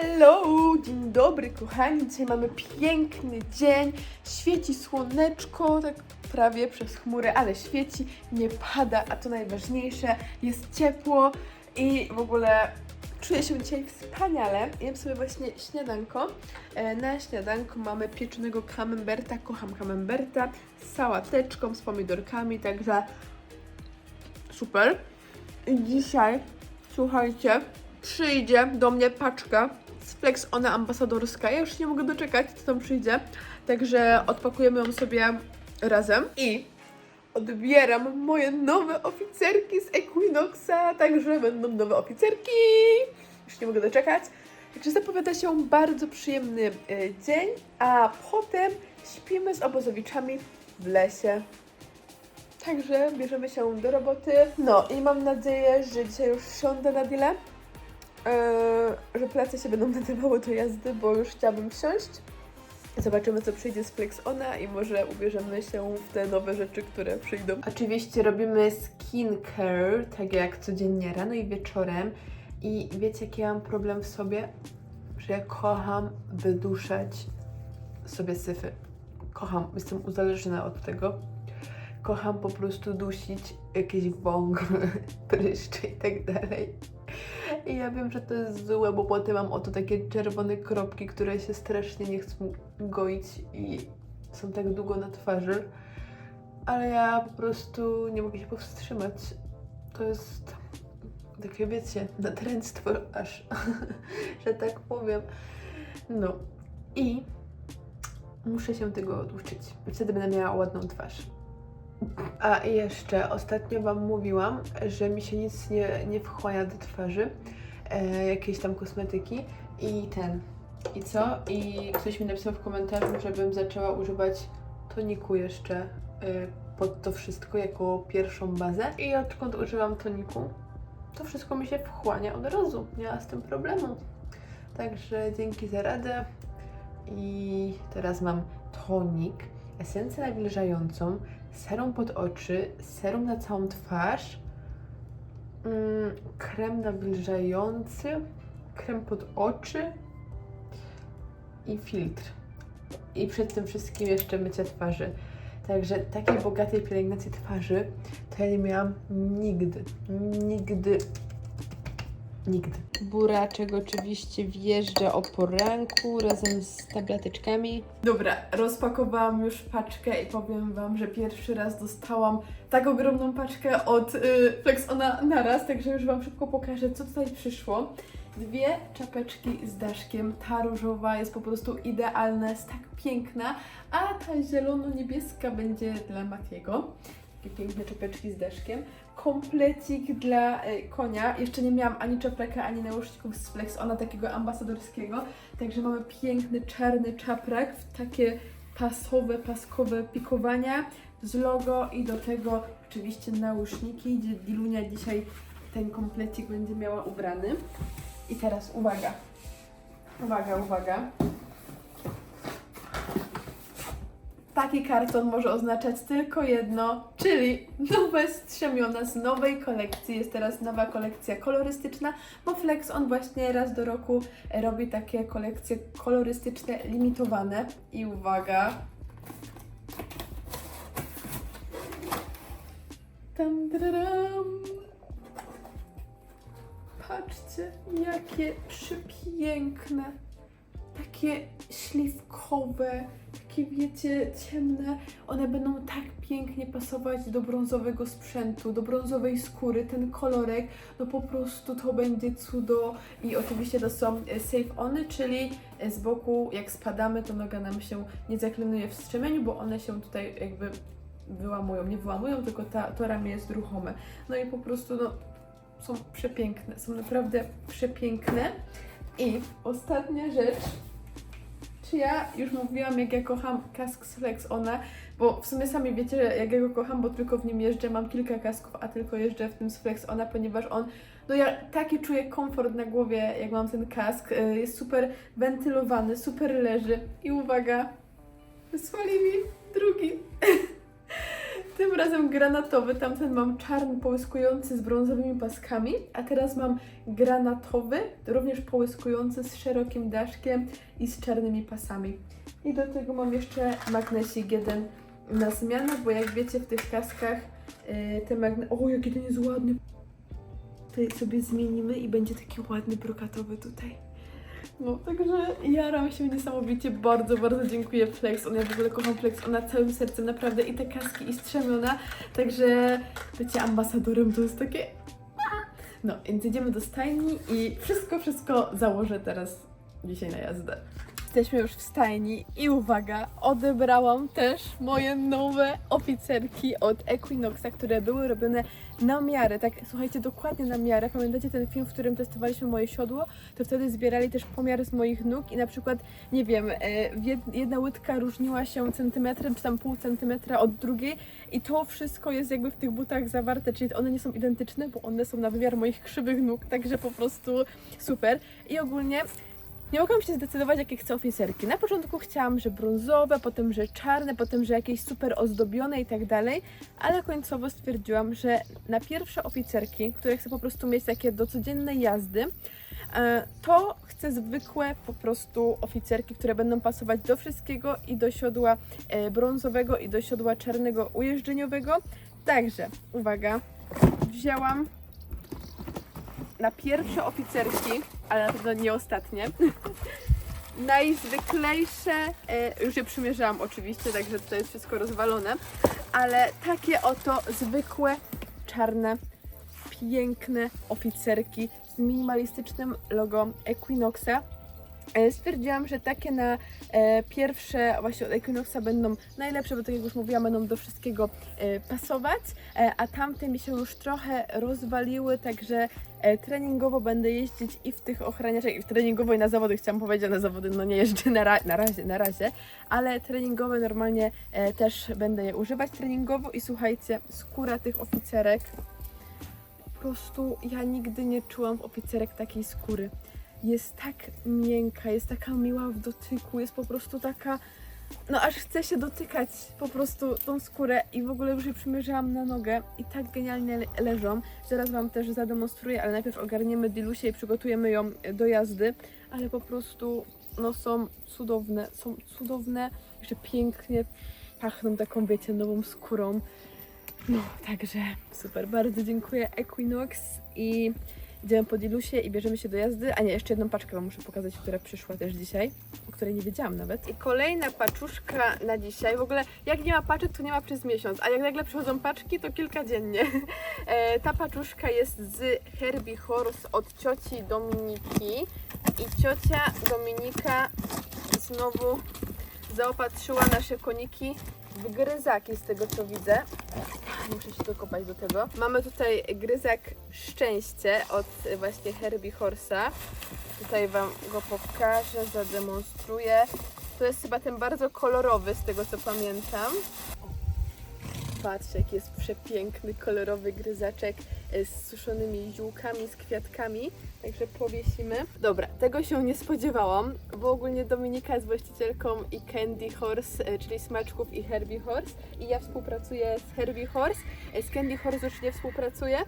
Hello! Dzień dobry, kochani. Dzisiaj mamy piękny dzień. Świeci słoneczko, tak prawie przez chmury, ale świeci, nie pada, a to najważniejsze. Jest ciepło i w ogóle czuję się dzisiaj wspaniale. Jem sobie właśnie śniadanko. E, Na śniadanko mamy pieczonego camemberta. Kocham camemberta z sałateczką, z pomidorkami, także super. I dzisiaj, słuchajcie, przyjdzie do mnie paczka z Flex Ona ambasadorska. Ja już nie mogę doczekać, co tam przyjdzie. Także odpakujemy ją sobie razem. I odbieram moje nowe oficerki z Equinoxa. Także będą nowe oficerki. Już nie mogę doczekać. Także zapowiada się bardzo przyjemny e, dzień, a potem śpimy z obozowiczami w lesie. Także bierzemy się do roboty. No i mam nadzieję, że dzisiaj już wsiądę na dealę. Eee, że plecy się będą nadawały do jazdy, bo już chciałabym wsiąść. Zobaczymy, co przyjdzie z Flexona i może ubierzemy się w te nowe rzeczy, które przyjdą. Oczywiście robimy skincare, tak jak codziennie rano i wieczorem. I wiecie, jaki ja mam problem w sobie? Że ja kocham wyduszać sobie syfy. Kocham, jestem uzależniona od tego kocham po prostu dusić jakieś bąk, pryszcze i tak dalej. I ja wiem, że to jest złe, bo potem mam oto takie czerwone kropki, które się strasznie nie chcą goić i są tak długo na twarzy. Ale ja po prostu nie mogę się powstrzymać. To jest takie, wiecie, natręctwo aż, że tak powiem. No i muszę się tego oduczyć. Wtedy będę miała ładną twarz. A jeszcze ostatnio Wam mówiłam, że mi się nic nie, nie wchłania do twarzy, e, jakieś tam kosmetyki i ten. I co? I ktoś mi napisał w komentarzu, żebym zaczęła używać toniku jeszcze e, pod to wszystko jako pierwszą bazę. I odkąd używam toniku, to wszystko mi się wchłania od razu. Nie ma z tym problemu. Także dzięki za radę. I teraz mam tonik, esencję nawilżającą, serum pod oczy, serum na całą twarz, mm, krem nawilżający, krem pod oczy i filtr. I przed tym wszystkim jeszcze mycie twarzy. Także takiej bogatej pielęgnacji twarzy to ja nie miałam nigdy. Nigdy. Nigdy. Buraczek oczywiście wjeżdża o poranku razem z tableteczkami. Dobra, rozpakowałam już paczkę i powiem Wam, że pierwszy raz dostałam tak ogromną paczkę od y, Flexona naraz, także już Wam szybko pokażę, co tutaj przyszło. Dwie czapeczki z daszkiem. Ta różowa jest po prostu idealna, jest tak piękna, a ta zielono-niebieska będzie dla Matiego. Takie piękne czapeczki z deszkiem. Komplecik dla e, konia. Jeszcze nie miałam ani czapeka, ani nałożników z Flex, ona takiego ambasadorskiego. Także mamy piękny czarny czaprak w takie pasowe, paskowe pikowania z logo i do tego oczywiście nauszniki, gdzie Dilunia dzisiaj ten komplecik będzie miała ubrany. I teraz uwaga. Uwaga, uwaga. Taki karton może oznaczać tylko jedno, czyli nowe strzemiona z nowej kolekcji. Jest teraz nowa kolekcja kolorystyczna, bo Flex on właśnie raz do roku robi takie kolekcje kolorystyczne, limitowane. I uwaga. Tam. Patrzcie, jakie przepiękne. Takie śliwkowe, takie wiecie, ciemne. One będą tak pięknie pasować do brązowego sprzętu, do brązowej skóry. Ten kolorek, no po prostu to będzie cudo. I oczywiście to są e, safe ony, czyli e, z boku jak spadamy, to noga nam się nie zaklinuje w strzemieniu, bo one się tutaj jakby wyłamują. Nie wyłamują, tylko ta, to ramię jest ruchome. No i po prostu no, są przepiękne, są naprawdę przepiękne. I ostatnia rzecz, czy ja już mówiłam, jak ja kocham kask z Flex Ona, bo w sumie sami wiecie, jak ja go kocham, bo tylko w nim jeżdżę, mam kilka kasków, a tylko jeżdżę w tym z Flex Ona, ponieważ on, no ja taki czuję komfort na głowie, jak mam ten kask, y, jest super wentylowany, super leży. I uwaga, wysłali mi drugi. Tym razem granatowy, tamten mam czarny połyskujący z brązowymi paskami, a teraz mam granatowy, również połyskujący z szerokim daszkiem i z czarnymi pasami. I do tego mam jeszcze magnesik jeden na zmianę, bo jak wiecie w tych kaskach yy, te magne... O, jaki ten jest ładny! Tutaj sobie zmienimy i będzie taki ładny brokatowy tutaj. No, także jaram się niesamowicie, bardzo, bardzo dziękuję Flex. On ja w ogóle kocham Flex, ona całym sercem naprawdę i te kaski i strzemiona, także bycie ambasadorem to jest takie... No, więc jedziemy do stajni i wszystko, wszystko założę teraz dzisiaj na jazdę. Jesteśmy już w stajni i uwaga, odebrałam też moje nowe oficerki od Equinoxa, które były robione na miarę, tak słuchajcie, dokładnie na miarę. Pamiętacie ten film, w którym testowaliśmy moje siodło? To wtedy zbierali też pomiar z moich nóg i na przykład, nie wiem, e, jed- jedna łydka różniła się centymetrem, czy tam pół centymetra od drugiej i to wszystko jest jakby w tych butach zawarte, czyli one nie są identyczne, bo one są na wymiar moich krzywych nóg, także po prostu super. I ogólnie nie mogłam się zdecydować, jakie chcę oficerki. Na początku chciałam, że brązowe, potem, że czarne, potem, że jakieś super ozdobione i tak dalej, ale końcowo stwierdziłam, że na pierwsze oficerki, które chcę po prostu mieć takie do codziennej jazdy, e, to chcę zwykłe po prostu oficerki, które będą pasować do wszystkiego i do siodła e, brązowego i do siodła czarnego ujeżdżeniowego. Także, uwaga, wzięłam na pierwsze oficerki, ale na pewno nie ostatnie. Najzwyklejsze, e, już je przymierzałam oczywiście, także tutaj jest wszystko rozwalone, ale takie oto zwykłe, czarne, piękne oficerki z minimalistycznym logo Equinoxa. E, Stwierdziłam, że takie na e, pierwsze właśnie od Equinoxa będą najlepsze, bo tak jak już mówiłam, będą do wszystkiego e, pasować, a tamte mi się już trochę rozwaliły, także treningowo będę jeździć i w tych ochraniaczach, i w treningowo i na zawody, chciałam powiedzieć, na zawody no nie jeżdżę na, ra- na razie, na razie, ale treningowe normalnie też będę je używać treningowo. I słuchajcie, skóra tych oficerek, po prostu ja nigdy nie czułam w oficerek takiej skóry jest tak miękka, jest taka miła w dotyku, jest po prostu taka, no aż chce się dotykać po prostu tą skórę i w ogóle już je przymierzałam na nogę i tak genialnie le- leżą. Zaraz Wam też zademonstruję, ale najpierw ogarniemy Dilusię i przygotujemy ją do jazdy, ale po prostu no są cudowne, są cudowne, jeszcze pięknie pachną taką, wiecie, nową skórą. No, także super, bardzo dziękuję Equinox i Idziemy po Dilusie i bierzemy się do jazdy. A nie, jeszcze jedną paczkę Wam muszę pokazać, która przyszła też dzisiaj, o której nie wiedziałam nawet. I kolejna paczuszka na dzisiaj. W ogóle jak nie ma paczek, to nie ma przez miesiąc, a jak nagle przychodzą paczki, to kilka dziennie. E, ta paczuszka jest z Herbie Horse od cioci Dominiki. I ciocia Dominika znowu zaopatrzyła nasze koniki gryzaki, z tego co widzę. Muszę się dokopać do tego. Mamy tutaj gryzak Szczęście od właśnie Herbie Horsa. Tutaj Wam go pokażę, zademonstruję. To jest chyba ten bardzo kolorowy, z tego co pamiętam. Patrzcie, jaki jest przepiękny, kolorowy gryzaczek z suszonymi ziółkami, z kwiatkami. Także powiesimy. Dobra, tego się nie spodziewałam, bo ogólnie Dominika jest właścicielką i Candy Horse, e, czyli smaczków i Herbie Horse. I ja współpracuję z Herbie Horse. E, Z Candy Horse już nie współpracuję. E,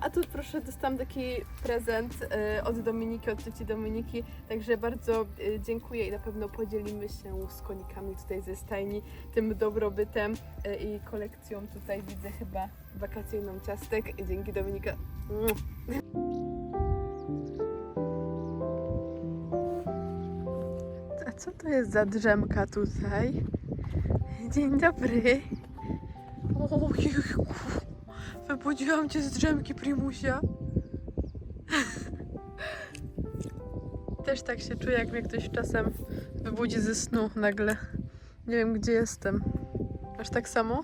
A tu proszę, dostałam taki prezent e, od Dominiki, od cioci Dominiki. Także bardzo e, dziękuję i na pewno podzielimy się z konikami tutaj ze stajni tym dobrobytem e, i kolekcją tutaj widzę chyba wakacyjną ciastek. Dzięki Dominika. A co to jest za drzemka tutaj? Dzień dobry. Ojejku, wybudziłam cię z drzemki, Primusia. Też tak się czuję, jak mnie ktoś czasem wybudzi ze snu nagle. Nie wiem, gdzie jestem. Aż tak samo?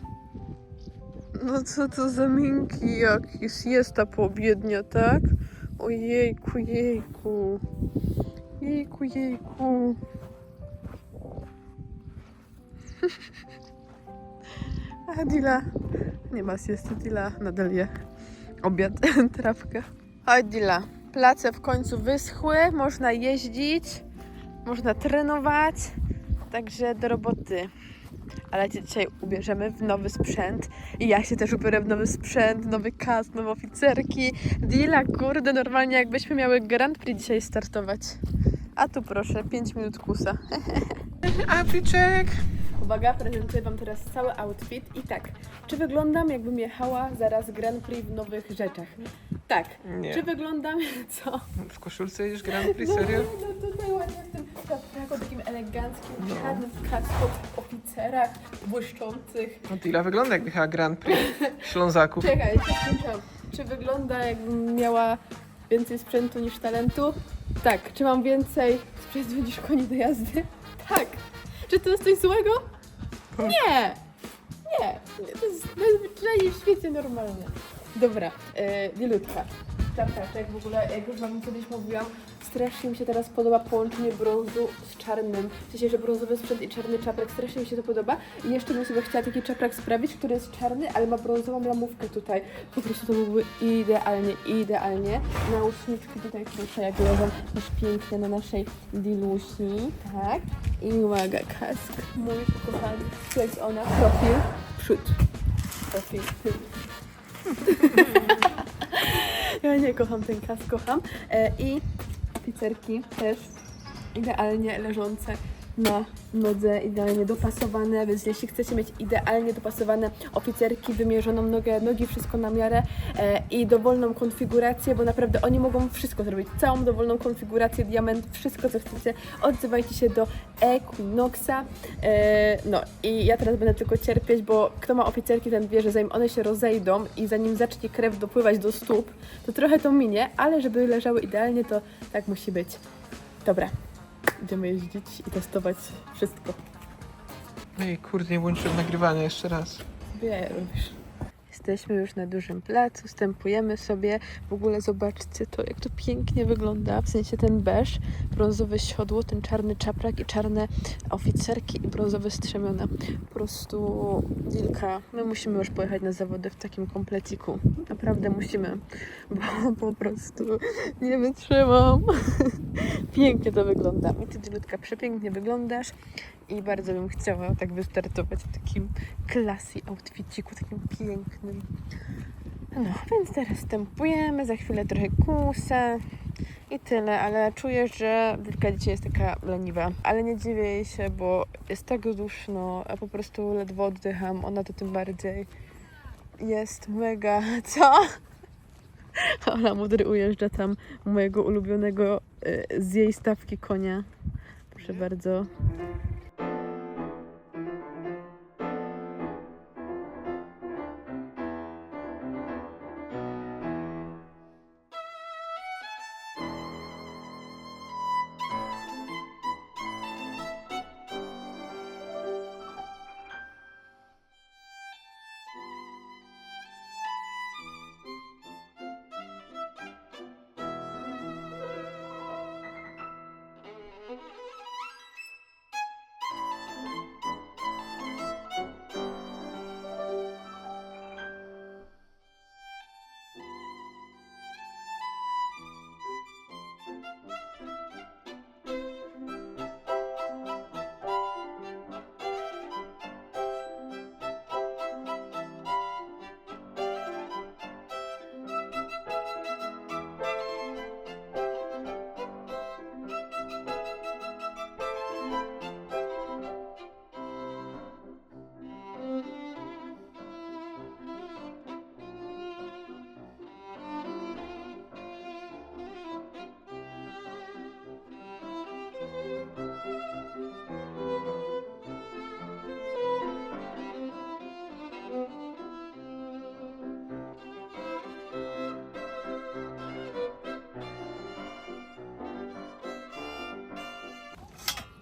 No co to za miękki jakiś jest ta poobiednia, tak? Ojejku, jejku. Jejku, jejku. A Dila. Nie ma siesty, Dila nadal je obiad, trawkę. Chodź Dila. Place w końcu wyschły, można jeździć, można trenować, także do roboty. Ale cię dzisiaj ubierzemy w nowy sprzęt i ja się też ubiorę w nowy sprzęt, nowy kask, nowe oficerki. Dila, kurde, normalnie jakbyśmy miały Grand Prix dzisiaj startować. A tu proszę, 5 minut kusa. Apiczek! Uwaga, prezentuję Wam teraz cały outfit i tak, czy wyglądam jakbym jechała zaraz Grand Prix w nowych rzeczach? Tak. Nie. Czy wyglądam, co? W koszulce jedziesz Grand Prix, serio? No, no tutaj ładnie taką takim eleganckim, No. czarnym kasku, oficerach błyszczących. No Tila wygląda jak jechała Grand Prix w Ślązaku. Czekaj, skończyłam. Czy wygląda jakbym miała więcej sprzętu niż talentu? Tak. Czy mam więcej sprzętu niż koni do jazdy? Tak. Czy to jest coś złego? Nie! Nie. To jest najzwyczajniej w świecie normalne. Dobra, yy, Wilutka. Czapkaczek w ogóle, jak już Wam kiedyś mówiłam, strasznie mi się teraz podoba połączenie brązu z czarnym. W sensie, że brązowy sprzęt i czarny czaprak, strasznie mi się to podoba. I jeszcze bym sobie chciała taki czaprak sprawić, który jest czarny, ale ma brązową lamówkę tutaj. Po prostu to byłby idealnie, idealnie. Nauszniczki tutaj proszę, jak leżą też piękne na naszej dilusi. Tak. I uwaga, kask mój kochany. Tu jest ona, profil, przód. Profil. Ja nie kocham ten kas, kocham. E, I pizzerki też idealnie leżące na nodze, idealnie dopasowane, więc jeśli chcecie mieć idealnie dopasowane oficerki, wymierzoną nogę, nogi, wszystko na miarę e, i dowolną konfigurację, bo naprawdę oni mogą wszystko zrobić, całą dowolną konfigurację, diament, wszystko co chcecie, odzywajcie się do Equinoxa. E, no i ja teraz będę tylko cierpieć, bo kto ma oficerki, ten wie, że zanim one się rozejdą i zanim zacznie krew dopływać do stóp, to trochę to minie, ale żeby leżały idealnie, to tak musi być. Dobra, idziemy jeździć i testować wszystko. Ej, kurde, nie włączyłem nagrywania jeszcze raz. Wie, robisz. Jesteśmy już na dużym placu, wstępujemy sobie. W ogóle zobaczcie to, jak to pięknie wygląda. W sensie ten beż, brązowe siodło, ten czarny czaprak i czarne oficerki i brązowe strzemiona. Po prostu Dilka, my musimy już pojechać na zawody w takim kompleciku. Naprawdę musimy, bo po prostu nie wytrzymam. Pięknie to wygląda. I ty, Dilutka, przepięknie wyglądasz i bardzo bym chciała tak wystartować w takim klasy outfitiku, takim pięknym. No, więc teraz wstępujemy, za chwilę trochę kusę i tyle, ale czuję, że Wilka dzisiaj jest taka leniwa, ale nie dziwię jej się, bo jest tak duszno, a po prostu ledwo oddycham, ona to tym bardziej. Jest mega, co? Ola Mudry ujeżdża tam mojego ulubionego y, z jej stawki konia. Proszę bardzo.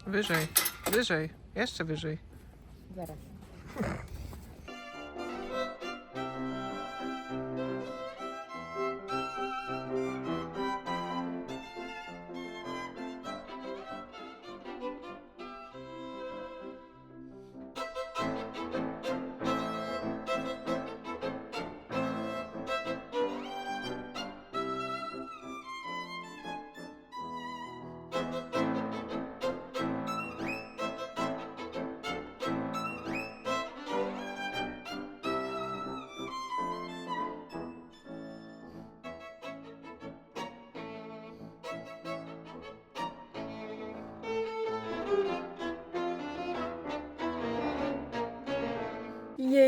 Wyżej, wyżej, jeszcze wyżej. Zaraz.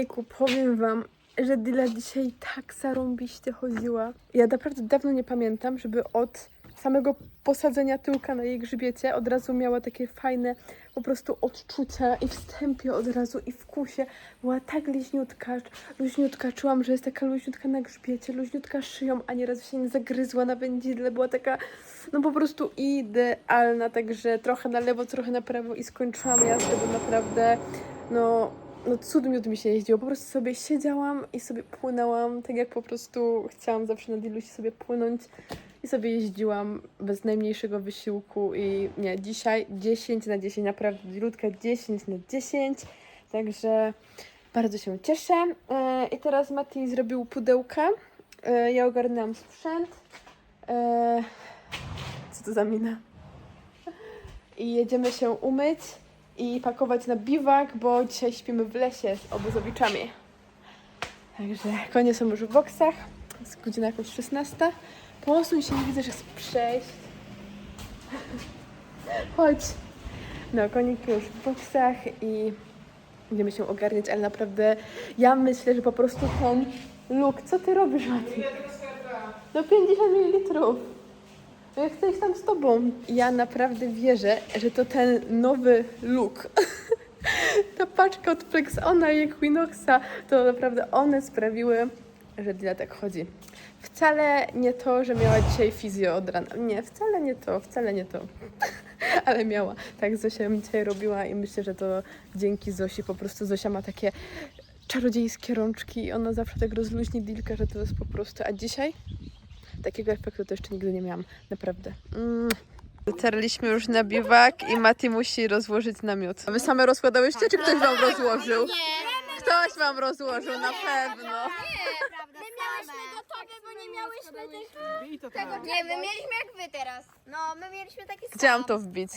Ojejku, powiem wam, że Dila dzisiaj tak zarąbiście chodziła. Ja naprawdę dawno nie pamiętam, żeby od samego posadzenia tyłka na jej grzbiecie od razu miała takie fajne po prostu odczucia i wstępie od razu i wkusie. Była tak liźniutka, luźniutka. Czułam, że jest taka luźniutka na grzbiecie, luźniutka szyją, a nieraz się nie zagryzła na wędzidle. Była taka no po prostu idealna, także trochę na lewo, trochę na prawo i skończyłam jazdę, bo naprawdę no, no cud miód mi się jeździło. Po prostu sobie siedziałam i sobie płynęłam, tak jak po prostu chciałam zawsze na Dilusi sobie płynąć i sobie jeździłam bez najmniejszego wysiłku i nie, dzisiaj 10 na 10, naprawdę Dilutka 10 na 10, także bardzo się cieszę. E, I teraz Mati zrobił pudełka, e, ja ogarnęłam sprzęt. E, co to za mina? I jedziemy się umyć i pakować na biwak, bo dzisiaj śpimy w lesie z obozowiczami. Także konie są już w boksach. Jest godzina jakoś 16. Posuń się, nie widzę, że chcę przejść. Chodź. No, koniki już w boksach i będziemy się ogarniać, ale naprawdę ja myślę, że po prostu ten look... Co ty robisz, Mati? No 50 ml. Ja chcę iść tam z tobą. Ja naprawdę wierzę, że to ten nowy look. Ta paczka od Flexona i Equinoxa, to naprawdę one sprawiły, że Dila tak chodzi. Wcale nie to, że miała dzisiaj fizjo od rana. Nie, wcale nie to, wcale nie to. Ale miała. Tak Zosia mi dzisiaj robiła i myślę, że to dzięki Zosi. Po prostu Zosia ma takie czarodziejskie rączki i ona zawsze tak rozluźni Dilkę, że to jest po prostu... A dzisiaj? Takiego efektu to jeszcze nigdy nie miałam. Naprawdę. Mm. Dotarliśmy już na biwak i Mati musi rozłożyć namiot. A wy same rozkładałyście, czy ktoś wam rozłożył? Ktoś wam rozłożył, na pewno. My miałyśmy gotowe, bo nie miałyśmy tych... I to Tego, nie, my mieliśmy jak wy teraz. No, my mieliśmy taki sam. Gdzie mam to wbić?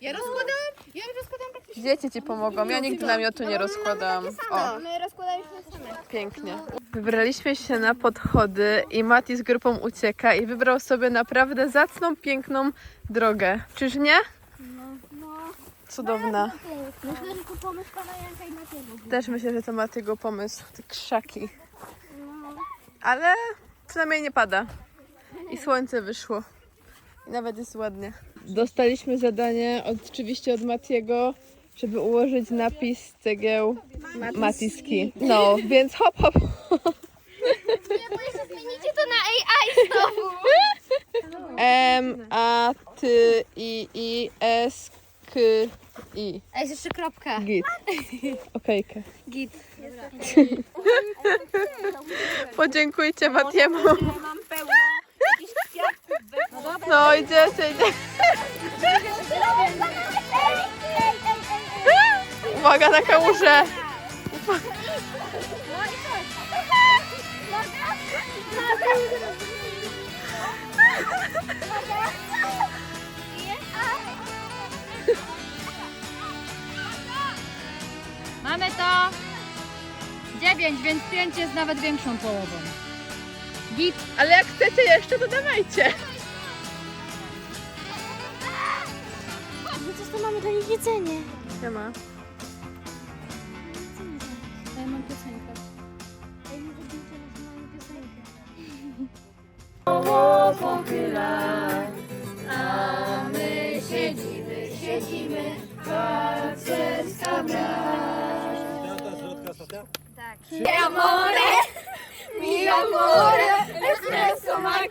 Ja rozkładałam, ja rozkładałam praktycznie Dzieci ci pomogą. Ja nigdy namiotu nie rozkładam. O, My rozkładaliśmy same. pięknie. Wybraliśmy się na podchody i Mati z grupą ucieka i wybrał sobie naprawdę zacną, piękną drogę. Czyż nie? No. Cudowna. Myślę, że to pomysł pana Janka i Matiego. Też myślę, że to Matiego pomysł. Te krzaki. Ale przynajmniej nie pada. I słońce wyszło. I nawet jest ładnie. Dostaliśmy zadanie od, oczywiście od Matiego, żeby ułożyć napis cegieł Matiski. No, więc hop, hop. Nie, bo jeszcze zmienicie to na AI znowu. M, A, T, I, I, S, K, I. A jest jeszcze kropka. Git. Okejkę. Git. Podziękujcie Matiemu. Mam pełno jakichś kwiatków. No, idziecie, idziecie. Uwaga na kałużę. Mamy to 9, więc 5 jest nawet większą połową. Git. Ale jak chcecie jeszcze, to dawajcie. No co to mamy dla nich jedzenie? Nie ma. Ja mam piosenkę serca brać. Tak. Mi amore, mi amore, espresso